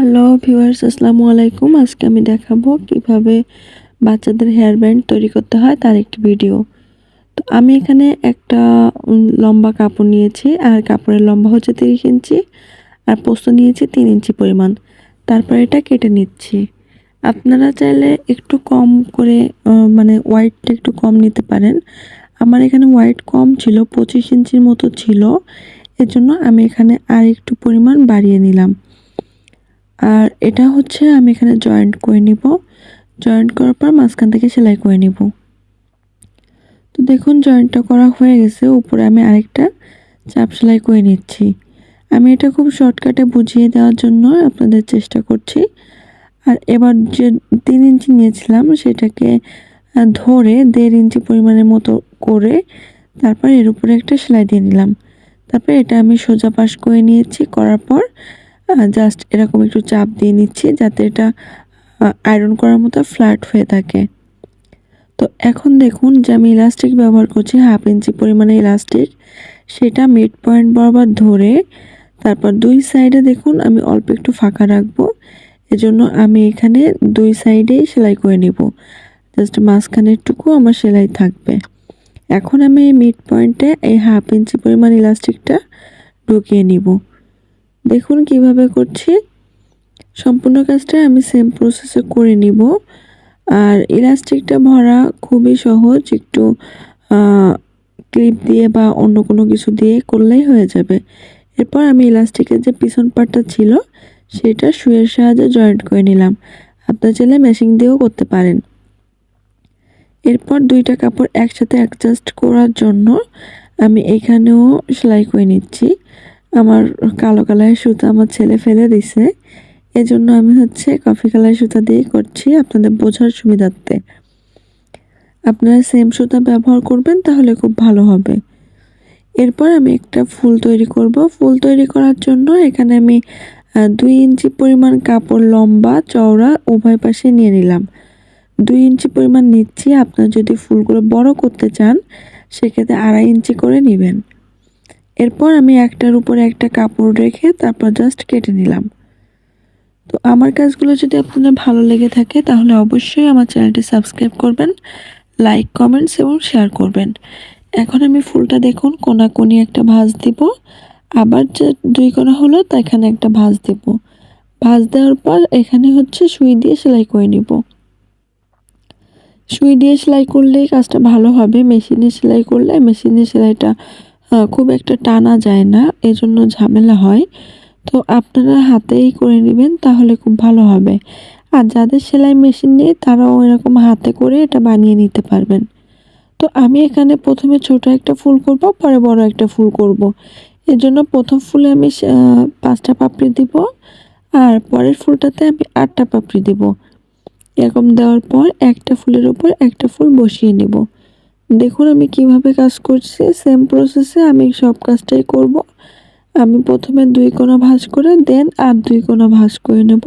Hello viewers আসসালামু আলাইকুম। আজকে আমি দেখাবো কীভাবে বাচ্চাদের হেয়ার ব্যান্ড তৈরি করতে হয় তার একটি ভিডিও তো আমি এখানে একটা লম্বা কাপড় নিয়েছি, আর কাপড়ের লম্বা হচ্ছে তিরিশ ইঞ্চি, আর পোস্ত নিয়েছি তিন ইঞ্চি পরিমাণ। তারপর এটা কেটে নিচ্ছি। আপনারা চাইলে একটু কম করে মানে হোয়াইটটা একটু কম নিতে পারেন। আমার এখানে হোয়াইট কম ছিল, পঁচিশ ইঞ্চির মতো ছিল। এজন্য আমি এখানে আর একটু পরিমাণ বাড়িয়ে নিলাম। আর এটা হচ্ছে আমি এখানে জয়েন্ট করে নিব। জয়েন্ট করার পর মাঝখান থেকে সেলাই করে নিব। তো দেখুন জয়েন্টটা করা হয়ে গেছে। উপরে আমি আরেকটা চাপ সেলাই করে নিচ্ছি। আমি এটা খুব শর্টকাটে বুঝিয়ে দেওয়ার জন্য আপনাদের চেষ্টা করছি। আর এবার যে তিন ইঞ্চি নিয়েছিলাম সেটাকে ধরে দেড় ইঞ্চি পরিমাণের মতো করে তারপর এর উপরে একটা সেলাই দিয়ে নিলাম। তারপর এটা আমি সোজা পাশ করে নিয়েছি। করার পর জাস্ট এরকম একটু চাপ দিয়ে নিচ্ছি যাতে এটা আয়রন করার মতো ফ্ল্যাট হয়ে থাকে। তো এখন দেখুন যে আমি ইলাস্টিক ব্যবহার করছি হাফ ইঞ্চি পরিমাণে ইলাস্টিক সেটা মিড পয়েন্ট বরাবর ধরে, তারপর দুই সাইডে দেখুন আমি অল্প একটু ফাঁকা রাখব। এজন্য আমি এখানে দুই সাইডেই সেলাই করে নিব। জাস্ট মাঝখানেরটুকু আমার সেলাই থাকবে। এখন আমি এই মিড পয়েন্টে এই হাফ ইঞ্চি পরিমাণ ইলাস্টিকটা ঢুকিয়ে নিব। দেখুন কীভাবে করছি। সম্পূর্ণ কাজটা আমি সেম প্রসেসে করে নিব। আর ইলাস্টিকটা ভরা খুবই সহজ, একটু ক্লিপ দিয়ে বা অন্য কোনো কিছু দিয়ে করলেই হয়ে যাবে। এরপর আমি ইলাস্টিকের যে পিছন পার্টটা ছিল, সেটা শুয়ের সাহায্যে জয়েন্ট করে নিলাম। আপনার চাইলে মেশিন দিয়েও করতে পারেন। এরপর দুইটা কাপড় একসাথে অ্যাডজাস্ট করার জন্য আমি এখানেও সেলাই করে নিচ্ছি। আমার কালো কালারের সুতা আমার ছেলে ফেলে দিছে। এজন্য আমি হচ্ছে কফি কালার সুতা দিয়েই করছি আপনাদের বোঝার সুবিধার্থে। আপনারা সেম সুতা ব্যবহার করবেন, তাহলে খুব ভালো হবে। এরপর আমি একটা ফুল তৈরি করব। ফুল তৈরি করার জন্য এখানে আমি দুই ইঞ্চি পরিমাণ কাপড় লম্বা চওড়া উভয় পাশে নিয়ে নিলাম। দুই ইঞ্চি পরিমাণ নিচ্ছি। আপনার যদি ফুলগুলো বড় করতে চান, সেক্ষেত্রে আড়াই ইঞ্চি করে নেবেন। এরপর আমি একটার উপরে একটা কাপড় রেখে তারপর জাস্ট কেটে নিলাম। তো আমার কাজগুলো যদি আপনাদের ভালো লেগে থাকে, তাহলে অবশ্যই আমার চ্যানেলটি সাবস্ক্রাইব করবেন লাইক কমেন্টস এবং শেয়ার করবেন। এখন আমি ফুলটা দেখুন, কোনাকুনি একটা ভাঁজ দিব। আবার যে দুই কোনা হলো তা এখানে একটা ভাঁজ দেব। ভাঁজ দেওয়ার পর এখানে হচ্ছে সুই দিয়ে সেলাই করে নিব। সুই দিয়ে সেলাই করলেই কাজটা ভালো হবে। মেশিনে সেলাই করলে মেশিনে সেলাইটা খুব একটা টানা যায় না, এজন্য ঝামেলা হয়। তো আপনারা হাতেই করে নেবেন, তাহলে খুব ভালো হবে। আর যাদের সেলাই মেশিন নেই, তারাও এরকম হাতে করে এটা বানিয়ে নিতে পারবেন। তো আমি এখানে প্রথমে ছোট একটা ফুল করব, পরে বড় একটা ফুল করব। এর জন্য প্রথম ফুলে আমি পাঁচটা পাপড়ি দিব, আর পরের ফুলটাতে আমি আটটা পাপড়ি দিব। এরকম দেওয়ার পর একটা ফুলের উপর একটা ফুল বসিয়ে নেব। দেখুন আমি কীভাবে কাজ করছি। সেম প্রসেসে আমি সব কাজটাই করব। আমি প্রথমে দুই কোণা ভাঁজ করে দেন আর দুই কোণা ভাঁজ করে নেব।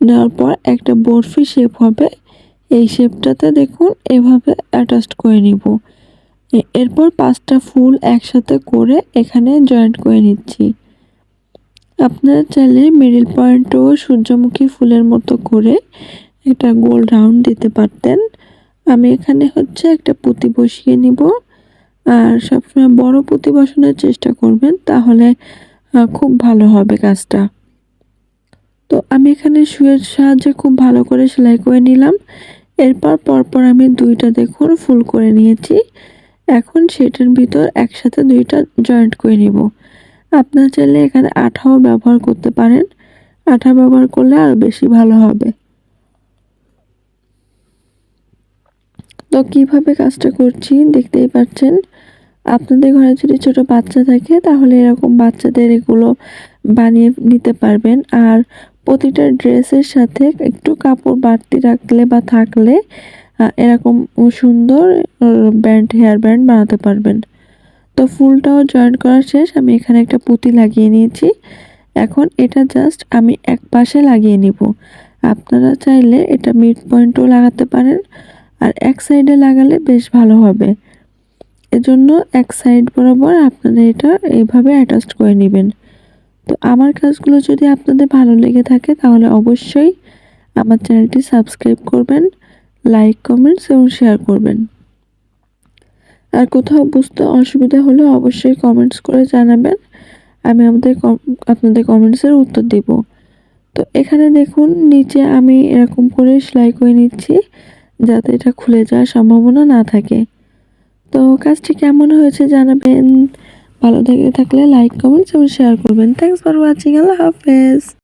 নেওয়ার পর একটা বরফি শেপ হবে। এই শেপটাতে দেখুন এভাবে অ্যাটাচড করে নিব। এরপর পাঁচটা ফুল একসাথে করে এখানে জয়েন্ট করে নিচ্ছি। আপনারা চাইলে মিডিল পয়েন্টও সূর্যমুখী ফুলের মতো করে একটা গোল রাউন্ড দিতে পারতেন। আমি এখানে হচ্ছে একটা পুঁতি বসিয়ে নিব। আর সবসময় বড় পুঁতি বসানোর চেষ্টা করবেন, তাহলে খুব ভালো হবে কাজটা। তো আমি এখানে শুয়ের সাহায্যে খুব ভালো করে সেলাই করে নিলাম। এরপর, পরপর আমি দুইটা দেখুন ফুল করে নিয়েছি। এখন সেটার ভিতর একসাথে দুইটা জয়েন্ট করে নিব। আপনারা চাইলে এখানে আঠাও ব্যবহার করতে পারেন। আঠা ব্যবহার করলে আরও বেশি ভালো হবে। তো কীভাবে কাজটা করছি দেখতেই পাচ্ছেন। আপনাদের ঘরে যদি ছোট বাচ্চা থাকে, তাহলে এরকম বাচ্চাদের এগুলো বানিয়ে নিতে পারবেন। আর প্রতিটা ড্রেসের সাথে একটু কাপড় বাড়তি রাখলে বা থাকলে এরকম সুন্দর ব্যান্ড, হেয়ার ব্যান্ড বানাতে পারবেন। তো ফুলটাও জয়েন করা শেষ, আমি এখানে একটা পুঁতি লাগিয়ে নিয়েছি। এখন এটা জাস্ট আমি এক পাশে লাগিয়ে নিব। আপনারা চাইলে এটা মিড পয়েন্টও লাগাতে পারেন। আর এক সাইডে লাগালে বেশ ভালো হবে। এজন্য এক সাইড বরাবর আপনারা এটা এইভাবে অ্যাটাচ করে নেবেন। তো আমার কাজগুলো যদি আপনাদের ভালো লেগে থাকে তাহলে অবশ্যই আমার চ্যানেলটি সাবস্ক্রাইব করবেন, লাইক, কমেন্টস এবং শেয়ার করবেন। আর কোথাও বুঝতে অসুবিধা হলে অবশ্যই কমেন্টস করে জানাবেন। আমি আমাদের আপনাদের কমেন্টসের উত্তর দেব। তো এখানে দেখুন, নিচে আমি এরকম করে সেলাই করে নিচ্ছি। যাতে এটা খুলে যাওয়ার সম্ভাবনা না থাকে। তো কাজটি কেমন হয়েছে জানাবেন। ভালো থেকে থাকলে লাইক কমেন্টস এবং শেয়ার করবেন। থ্যাংকস ফর ওয়াচিং আল্লাহ হাফেজ।